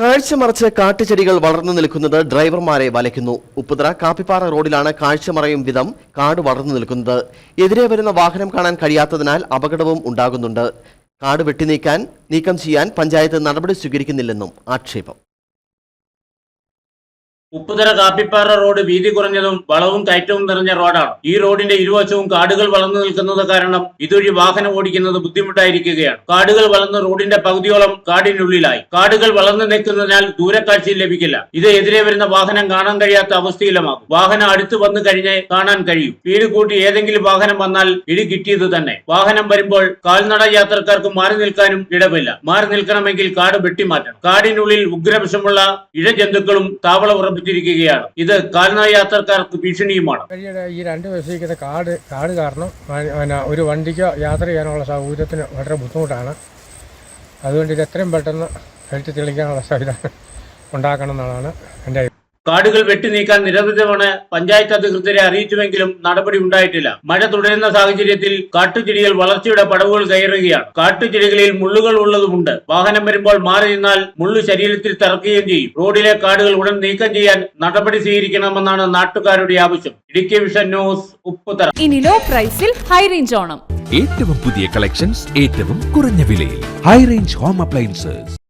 കാഴ്ച മറച്ച് കാട്ടുചെടികൾ വളർന്നു നിൽക്കുന്നത് ഡ്രൈവർമാരെ വലയ്ക്കുന്നു. ഉപ്പുതറ കാപ്പിപ്പാറ റോഡിലാണ് കാഴ്ചമറയും വിധം കാട് വളർന്നു നിൽക്കുന്നത്. എതിരെ വരുന്ന വാഹനം കാണാൻ കഴിയാത്തതിനാൽ അപകടവും ഉണ്ടാകുന്നുണ്ട്. കാട് വെട്ടിനീക്കാൻ നീക്കം ചെയ്യാൻ പഞ്ചായത്ത് നടപടി സ്വീകരിക്കുന്നില്ലെന്നും ആക്ഷേപം. ഉപ്പുതര കാപ്പിപ്പാറ റോഡ് വീതി കുറഞ്ഞതും വളവും കയറ്റവും നിറഞ്ഞ റോഡാണ്. ഈ റോഡിന്റെ ഇരുവശവും കാടുകൾ വളർന്നു നിൽക്കുന്നത് കാരണം ഇതുവഴി വാഹനം ഓടിക്കുന്നത് ബുദ്ധിമുട്ടായിരിക്കുകയാണ്. കാടുകൾ വളർന്ന് റോഡിന്റെ പകുതിയോളം കാടിനുള്ളിലായി. കാടുകൾ വളർന്നു നിൽക്കുന്നതിനാൽ ദൂരക്കാഴ്ചയിൽ ലഭിക്കില്ല. ഇത് എതിരെ വരുന്ന വാഹനം കാണാൻ കഴിയാത്ത അവസ്ഥയിലുമാകും. വാഹനം അടുത്ത് വന്നു കഴിഞ്ഞേ കാണാൻ കഴിയും. വീട് കൂട്ടി ഏതെങ്കിലും വാഹനം വന്നാൽ ഇടി കിട്ടിയത് തന്നെ. വാഹനം വരുമ്പോൾ കാൽനട യാത്രക്കാർക്ക് മാറി നിൽക്കാനും ഇടമില്ല മാറി നിൽക്കണമെങ്കിൽ കാട് വെട്ടിമാറ്റണം. കാടിനുള്ളിൽ ഉഗ്രവിഷമുള്ള ഇഴജന്തുക്കളും താവള ഉറപ്പിച്ചിരിക്കുകയാണ് ഇത് കാൽനട യാത്രക്കാർക്ക് ഭീഷണിയുമാണ് ഈ രണ്ട് വശത്തേക്കുന്ന കാട് കാട് കാരണം ഒരു വണ്ടിക്കോ യാത്ര ചെയ്യാനുള്ള സൗകര്യത്തിന് വളരെ ബുദ്ധിമുട്ടാണ് അതുകൊണ്ട് ഇത് എത്രയും പെട്ടെന്ന് കഴിച്ച് തെളിക്കാനുള്ള സൗകര്യം ഉണ്ടാക്കണം എന്നുള്ളതാണ് എന്റെ. കാടുകൾ വെട്ടിനീക്കാൻ നിരവധി തവണ പഞ്ചായത്ത് അധികൃതരെ അറിയിച്ചുവെങ്കിലും നടപടി ഉണ്ടായിട്ടില്ല. മഴ തുടരുന്ന സാഹചര്യത്തിൽ കാട്ടുചെടികൾ വളർച്ചയുടെ പടവുകൾ കയറുകയാണ്. കാട്ടുചെടികളിൽ മുള്ളുകൾ ഉള്ളതുമുണ്ട്. വാഹനം വരുമ്പോൾ മാറി നിന്നാൽ മുള്ളു ശരീരത്തിൽ തറക്കുകയും ചെയ്യും. റോഡിലെ കാടുകൾ ഉടൻ നീക്കം ചെയ്യാൻ നടപടി സ്വീകരിക്കണമെന്നാണ് നാട്ടുകാരുടെ ആവശ്യം. Idukki vision news Upputhara. ഇനി ലോ പ്രൈസിൽ ഹൈ റേഞ്ച് ഓണം. ഏറ്റവും പുതിയ കളക്ഷൻസ് ഏറ്റവും കുറഞ്ഞ വിലയിൽ. High range home appliances